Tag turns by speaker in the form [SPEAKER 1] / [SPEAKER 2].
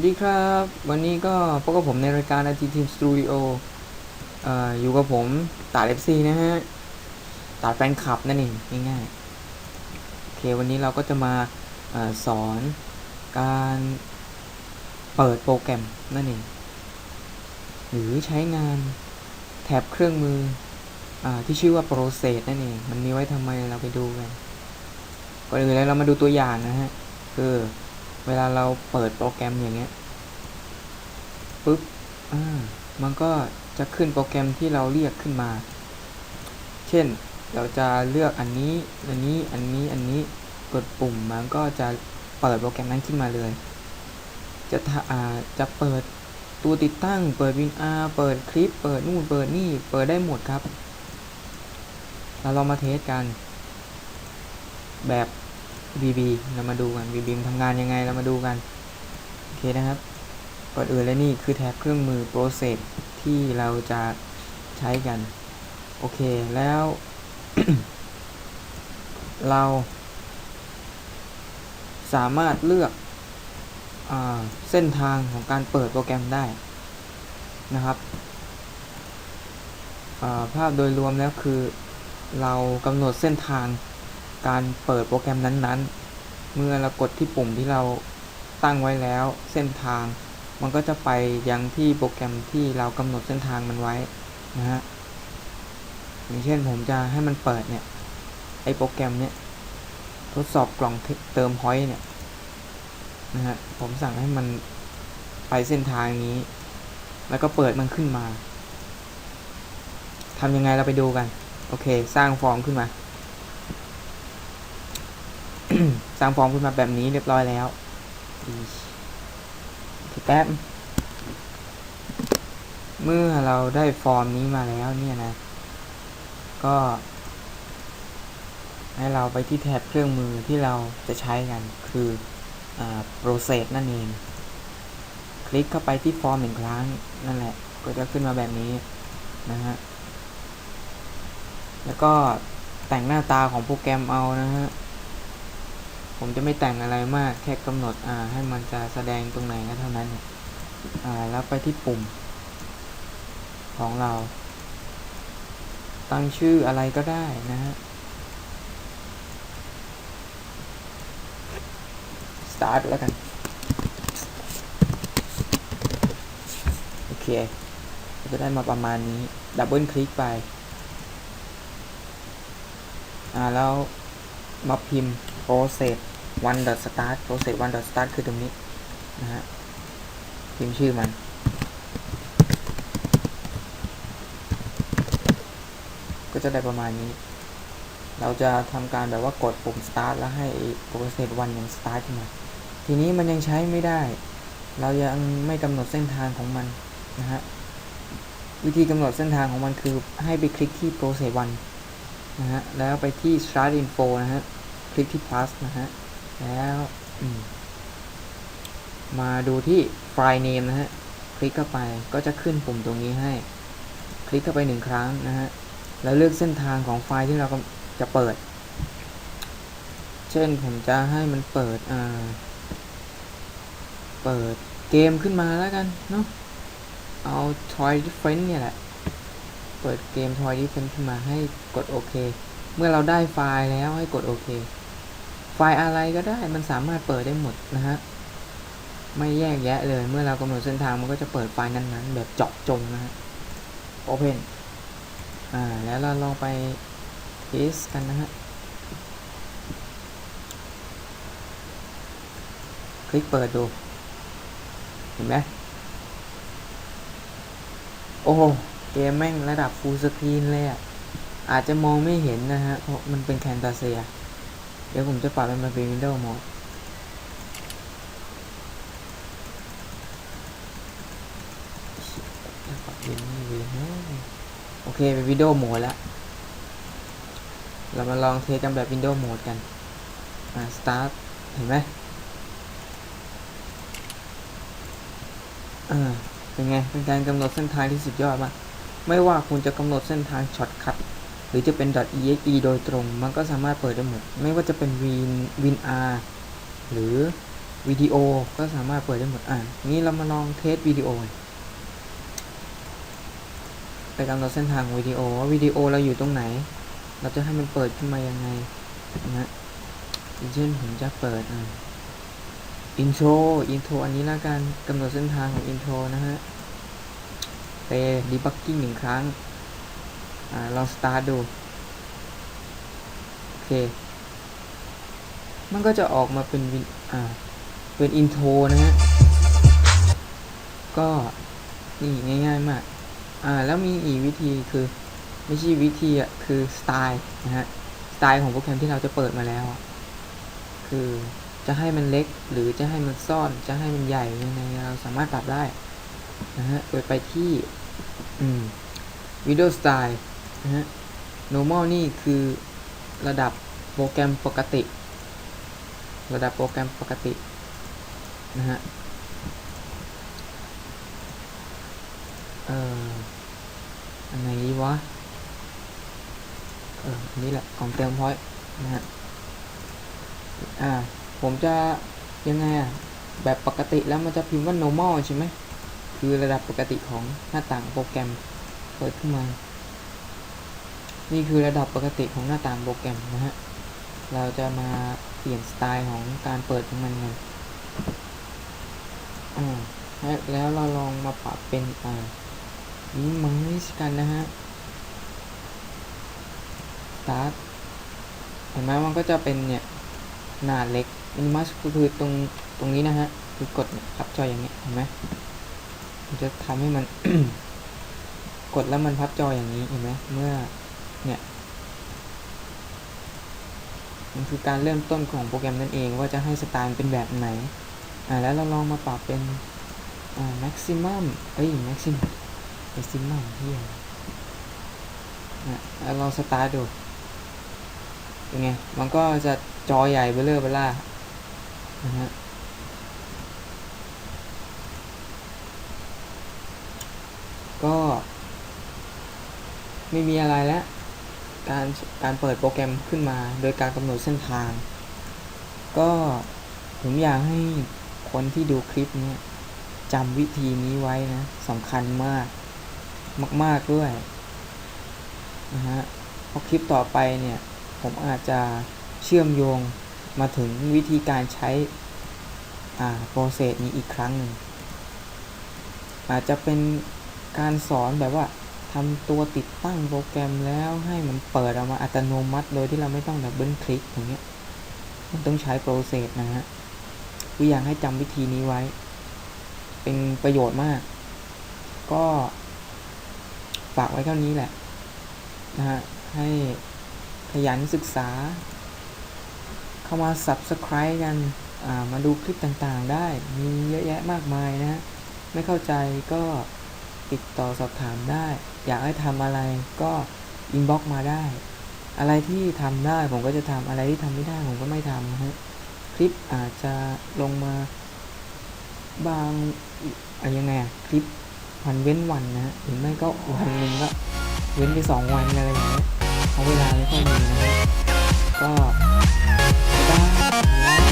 [SPEAKER 1] วัสดีครับ วันนี้ก็พบกับผมในรายการ IT Team Studio เอ่อยู่กับผมตาด FC นะฮะตาดแฟนคลับนั่นเองง่ายๆโอเควันนี้เราก็จะมาอสอนการเปิดโปรแกรมนั่นเอง หรือใช้งานแท็บเครื่องมืออที่ชื่อว่า Process นั่นเอง มันมีไว้ทำไมเราไปดูกันก่อนอื่นเลยเรามาดูตัวอย่างนะฮะคือ เวลาเราเปิดโปรแกรมอย่างเงี้ยปุ๊บอ่ามันก็จะขึ้นโปรแกรมที่เราเรียกขึ้นมา เช่น เราจะเลือกอันนี้ อันนี้ อันนี้ อันนี้ กดปุ่มมันก็จะเปิดโปรแกรมนั้นขึ้นมาเลย จะทะอ่าจะเปิดตัวติดตั้ง เปิดวินอาเปิดคลิป เปิดนู่น เปิดนี่ เปิดได้หมดครับ เราลองมาเทสกัน แบบ VB เรามาดูกัน VB มันทำงานยังไงเรามาดูกัน โอเคนะครับ ก่อนอื่นเลยนี่คือแท็บเครื่องมือ process ที่เราจะใช้กัน โอเคแล้ว เราสามารถเลือกอเส้นทางของการเปิดโปรแกรมได้นะครับ ภาพโดยรวมแล้วคือเรากำหนดเส้นทาง การเปิดโปรแกรมนั้นๆ เมื่อเรากดที่ปุ่มที่เราตั้งไว้แล้วเส้นทาง มันก็จะไปยังที่โปรแกรมที่เรากำหนดเส้นทางมันไว้นะฮะอย่างเช่นผมจะให้มันเปิดเนี่ยไอโปรแกรมเนี่ยทดสอบกล่องเติมพอยต์เนี่ยนะฮะผมสั่งให้มันไปเส้นทางนี้ แล้วก็เปิดมันขึ้นมาทำยังไงเราไปดูกัน โอเค สร้างฟอร์มขึ้นมา สร้างฟอร์มขึ้นมาแบบนี้เรียบร้อยแล้วแป๊บ เมื่อเราได้ฟอร์มนี้มาแล้วเนี่ยนะ ก็ ให้เราไปที่แท็บเครื่องมือที่เราจะใช้กันคืออ่า process นั่นเอง คลิกเข้าไปที่ฟอร์มหนึ่งครั้ง นั่นแหละ ก็จะขึ้นมาแบบนี้นะฮะ แล้วก็แต่งหน้าตาของโปรแกรมเอานะฮะ ผมจะไม่แต่งอะไรมากแค่กำหนดอ่าให้มันจะแสดงตรงไหนก็เท่านั้นเนี่ยอ่าแล้วไปที่ปุ่ม ของเรา ตั้งชื่ออะไรก็ได้นะฮะ start แล้วกัน โอเคก็จะได้มาประมาณนี้ดับเบิลคลิกไป อ่าแล้วมาพิมพ์ process one dot start process one dot start คือตรงนี้นะฮะพิมพ์ชื่อมัน ก็จะได้ประมาณนี้ เราจะทำการแบบว่ากดปุ่ม start แล้วให้ process one ยัง start ขึ้นมา ทีนี้มันยังใช้ไม่ได้ เรายังไม่กำหนดเส้นทางของมันนะฮะวิธีกำหนดเส้นทางของมันคือให้ไปคลิกที่ process one นะฮะแล้วไปที่ start info นะฮะ คลิกที่ plus นะฮะ แล้วมาดูที่ file name นะฮะ คลิกเข้าไปก็จะขึ้นปุ่มตรงนี้ให้ คลิกเข้าไปหนึ่งครั้งนะฮะ แล้วเลือกเส้นทางของไฟล์ที่เราจะเปิด เช่นผมจะให้มันเปิด อ่า เปิดเกมขึ้นมาแล้วกันเนาะ เอา Toy Different เนี่ยแหละ เปิดเกม Toy Different ขึ้นมาให้กดโอเค เมื่อเราได้ไฟล์แล้วให้กดโอเค ฟล์อะไรก็ได้มันสามารถเปิดได้หมดนะฮะ ไม่แยกแยะเลย เมื่อเรากำหนดเส้นทางมันก็จะเปิดไฟล์นั้นๆ แบบเจาะจงนะฮะ Open อ่า แล้วเราลองไปเทสกันนะฮะ คลิกเปิดดู เห็นไหมโอ้โหเกมแม่งระดับฟูลสกรีนเลยอะ อาจจะมองไม่เห็นนะฮะ เพราะมันเป็นแคนตาเซีย เดี๋ยวผมจะปรับมันเป็นวินโดว์โหมดปรับวินนี่วินโอเค เป็นวินโดว์โหมดแล้ว เรามาลองเทสกันแบบวินโดว์โหมดกัน อ่า start เห็นไหมอ่า เป็นไง เป็นการกำหนดเส้นทางที่สุดยอดมาก ไม่ว่าคุณจะกำหนดเส้นทางช็อตคัท หรือจะเป็น .exe โดยตรง มันก็สามารถเปิดได้หมด ไม่ว่าจะเป็น win win r หรือวิดีโอก็สามารถเปิดได้หมด อะ นี้เรามาลองเทสวิดีโอ ไปกำหนดเส้นทางวิดีโอว่าวิดีโอเราอยู่ตรงไหน เราจะให้มันเปิดขึ้นมายังไงนะฮะเช่นผมจะเปิดอ่าอินโทรอินโทรอันนี้ละกันกำหนดเส้นทางของอินโทรนะฮะไปดีบักกิ้งหนึ่งครั้ง อ่าลองสตาร์ทดู โอเค มันก็จะออกมาเป็นวินอ่าเป็นอินโทรนะฮะ ก็นี่ง่ายๆมาก อ่าแล้วมีอีกวิธีคือ ไม่ใช่วิธีอะ คือสไตล์นะฮะ สไตล์ของโปรแกรมที่เราจะเปิดมาแล้วคือจะให้มันเล็กหรือจะให้มันซ่อนจะให้มันใหญ่ยังไงเราสามารถปรับได้นะฮะ โดยไปที่อืม Video Style นะฮะ Normal นี่คือระดับโปรแกรมปกติ ระดับโปรแกรมปกตินะฮะเอ่ออันไหนวะเอออันนี้แหละของเติมพอยต์นะฮะอ่าผมจะยังไงอะแบบปกติแล้วมันจะพิมพ์ว่า normal ใช่ไหมคือระดับปกติของหน้าต่างโปรแกรมเปิดขึ้นมา นี่คือระดับปกติของหน้าต่างโปรแกรมนะฮะ เราจะมาเปลี่ยนสไตล์ของการเปิดของมันกันอ่าแล้วเราลองมาปรับเป็นอ่านี้มังนิสกันนะฮะ start เห็นไหมมันก็จะเป็นเนี่ยขนาเล็กมินิมัสก็คือตรงตรงนี้นะฮะ คือกดพับจออย่างเงี้ยเห็นไหมมันจะทำให้มัน กดแล้วมันพับจออย่างนี้เห็นไหมเมื่อ เนี่ยมันคือการเริ่มต้นของโปรแกรมนั่นเองว่าจะให้สไตล์เป็นแบบไหน อ่าแล้วเราลองมาปรับเป็นอ่า maximum เอ้ย maximum maximum เที่อะไรอะแล้วลองสตาร์ทดูเป็นไง มันก็จะจอใหญ่เบลเลอร์เบล่านะฮะก็ ไม่มีอะไรแล้ว การการเปิดโปรแกรมขึ้นมา โดยการกำหนดเส้นทาง ก็ผมอยากให้คนที่ดูคลิปนี้จำวิธีนี้ไว้นะสำคัญมากมาก ๆ ด้วยนะฮะเพราะคลิปต่อไปเนี่ย ผมอาจจะเชื่อมโยงมาถึงวิธีการใช้อ่าโปรเซสนี้อีกครั้งหนึ่งอาจจะเป็นการสอนแบบว่า ทำตัวติดตั้งโปรแกรมแล้วให้มันเปิดออกมาอัตโนมัติ โดยที่เราไม่ต้องดับเบิลคลิกอย่างเงี้ย มันต้องใช้โปรเซสนะฮะคือยากให้จำวิธีนี้ไว้ เป็นประโยชน์มาก ก็ฝากไว้เท่านี้แหละนะฮะ ให้ขยันศึกษา เข้ามา subscribe กันมาดูคลิปต่างๆได้ มีเยอะแยะมากมายนะฮะไม่เข้าใจก็ ติดต่อสอบถามได้ อยากให้ทำอะไรก็อินบ็อกมาได้ อะไรที่ทำได้ผมก็จะทำอะไรที่ทำไม่ได้ผมก็ไม่ทำนะฮะคลิปอาจจะลงมาบางอะยังไงอะคลิปวันเว้นวันนะหรือไม่ก็วันหนึ่งก็เว้นไปสองวันอะไรอย่างเงี้ยเพราเวลาไม่ค่อยมีนะก็บ๊ายบาย